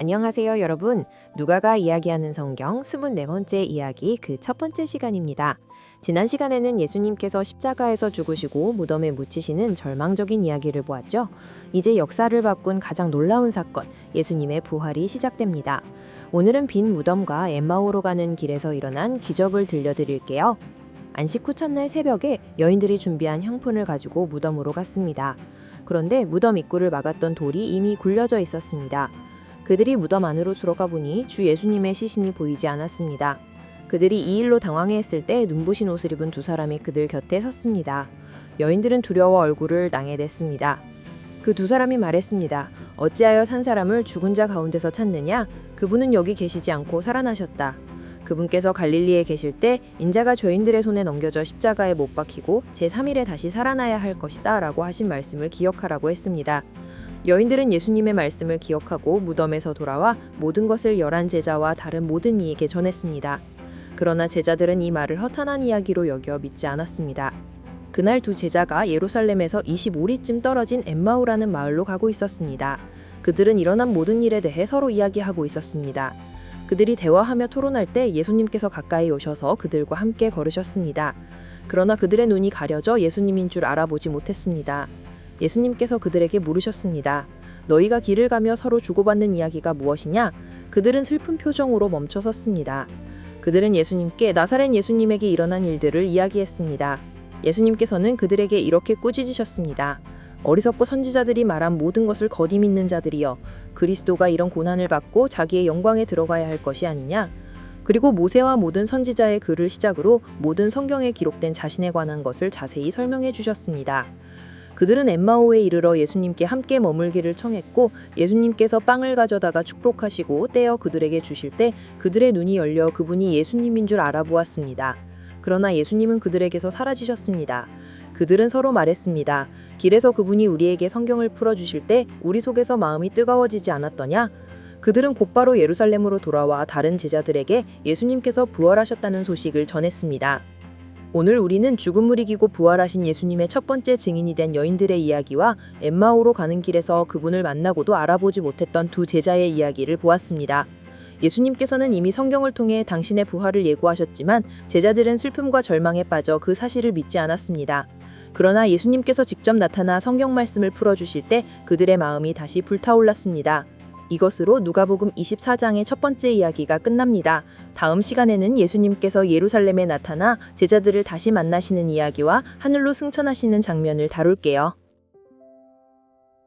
안녕하세요, 여러분. 누가가 이야기하는 성경 24번째 이야기 그 첫 번째 시간입니다. 지난 시간에는 예수님께서 십자가에서 죽으시고 무덤에 묻히시는 절망적인 이야기를 보았죠. 이제 역사를 바꾼 가장 놀라운 사건, 예수님의 부활이 시작됩니다. 오늘은 빈 무덤과 엠마오로 가는 길에서 일어난 기적을 들려드릴게요. 안식 후 첫날 새벽에 여인들이 준비한 향품을 가지고 무덤으로 갔습니다. 그런데 무덤 입구를 막았던 돌이 이미 굴려져 있었습니다. 그들이 무덤 안으로 들어가 보니 주 예수님의 시신이 보이지 않았습니다. 그들이 이 일로 당황해했을 때 눈부신 옷을 입은 두 사람이 그들 곁에 섰습니다. 여인들은 두려워 얼굴을 땅에 댔습니다. 그 두 사람이 말했습니다. 어찌하여 산 사람을 죽은 자 가운데서 찾느냐? 그분은 여기 계시지 않고 살아나셨다. 그분께서 갈릴리에 계실 때 인자가 죄인들의 손에 넘겨져 십자가에 못 박히고 제3일에 다시 살아나야 할 것이다 라고 하신 말씀을 기억하라고 했습니다. 여인들은 예수님의 말씀을 기억하고 무덤에서 돌아와 모든 것을 열한 제자와 다른 모든 이에게 전했습니다. 그러나 제자들은 이 말을 허탄한 이야기로 여겨 믿지 않았습니다. 그날 두 제자가 예루살렘에서 25리쯤 떨어진 엠마오라는 마을로 가고 있었습니다. 그들은 일어난 모든 일에 대해 서로 이야기하고 있었습니다. 그들이 대화하며 토론할 때 예수님께서 가까이 오셔서 그들과 함께 걸으셨습니다. 그러나 그들의 눈이 가려져 예수님인 줄 알아보지 못했습니다. 예수님께서 그들에게 물으셨습니다. 너희가 길을 가며 서로 주고받는 이야기가 무엇이냐? 그들은 슬픈 표정으로 멈춰 섰습니다. 그들은 예수님께 나사렛 예수님에게 일어난 일들을 이야기했습니다. 예수님께서는 그들에게 이렇게 꾸짖으셨습니다. 어리석고 선지자들이 말한 모든 것을 거디 믿는 자들이여 그리스도가 이런 고난을 받고 자기의 영광에 들어가야 할 것이 아니냐? 그리고 모세와 모든 선지자의 글을 시작으로 모든 성경에 기록된 자신에 관한 것을 자세히 설명해 주셨습니다. 그들은 엠마오에 이르러 예수님께 함께 머물기를 청했고 예수님께서 빵을 가져다가 축복하시고 떼어 그들에게 주실 때 그들의 눈이 열려 그분이 예수님인 줄 알아보았습니다. 그러나 예수님은 그들에게서 사라지셨습니다. 그들은 서로 말했습니다. 길에서 그분이 우리에게 성경을 풀어 주실 때 우리 속에서 마음이 뜨거워지지 않았더냐? 그들은 곧바로 예루살렘으로 돌아와 다른 제자들에게 예수님께서 부활하셨다는 소식을 전했습니다. 오늘 우리는 죽음을 이기고 부활하신 예수님의 첫 번째 증인이 된 여인들의 이야기와 엠마오로 가는 길에서 그분을 만나고도 알아보지 못했던 두 제자의 이야기를 보았습니다. 예수님께서는 이미 성경을 통해 당신의 부활을 예고하셨지만 제자들은 슬픔과 절망에 빠져 그 사실을 믿지 않았습니다. 그러나 예수님께서 직접 나타나 성경 말씀을 풀어주실 때 그들의 마음이 다시 불타올랐습니다. 이것으로 누가복음 24장의 첫 번째 이야기가 끝납니다. 다음 시간에는 예수님께서 예루살렘에 나타나 제자들을 다시 만나시는 이야기와 하늘로 승천하시는 장면을 다룰게요.